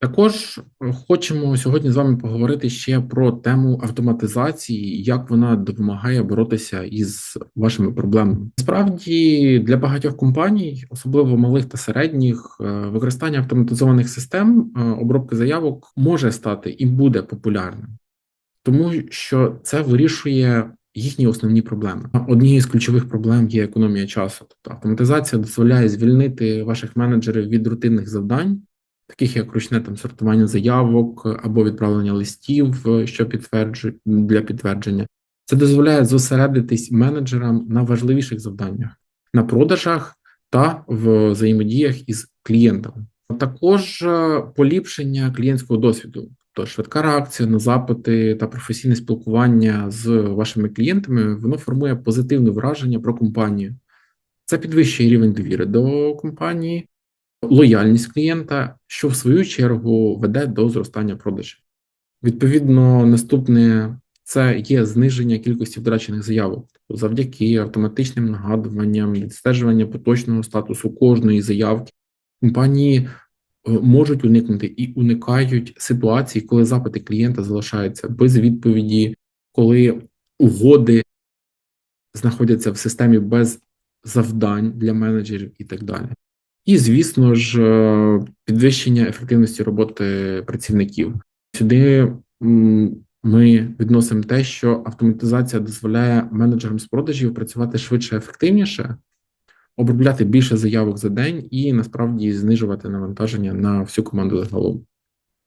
Також хочемо сьогодні з вами поговорити ще про тему автоматизації, як вона допомагає боротися із вашими проблемами. Справді для багатьох компаній, особливо малих та середніх, е, використання автоматизованих систем е, обробки заявок може стати і буде популярним, тому що це вирішує їхні основні проблеми. Однією з ключових проблем є економія часу. Тобто автоматизація дозволяє звільнити ваших менеджерів від рутинних завдань таких як ручне там сортування заявок або відправлення листів, е, що підтверджують для підтвердження. Це дозволяє зосередитись менеджерам на важливіших завданнях, на продажах та в взаємодіях із клієнтами. Також е, поліпшення клієнтського досвіду, тобто швидка реакція на запити та професійне спілкування з вашими клієнтами, воно формує позитивне враження про компанію. Це підвищує рівень довіри до компанії, лояльність клієнта, що в свою чергу веде до зростання продажів. Відповідно, наступне це є зниження кількості втрачених заявок завдяки автоматичним нагадуванням, відстежування поточного статусу кожної заявки. Компанії е, можуть уникнути і уникають ситуацій, коли запити клієнта залишаються без відповіді, коли угоди знаходяться в системі без завдань для менеджерів і так далі. І, звісно ж, е, підвищення ефективності роботи працівників. Сюди ми відносимо те, що автоматизація дозволяє менеджерам з продажів працювати швидше, ефективніше, обробляти більше заявок за день і насправді знижувати навантаження на всю команду загалом.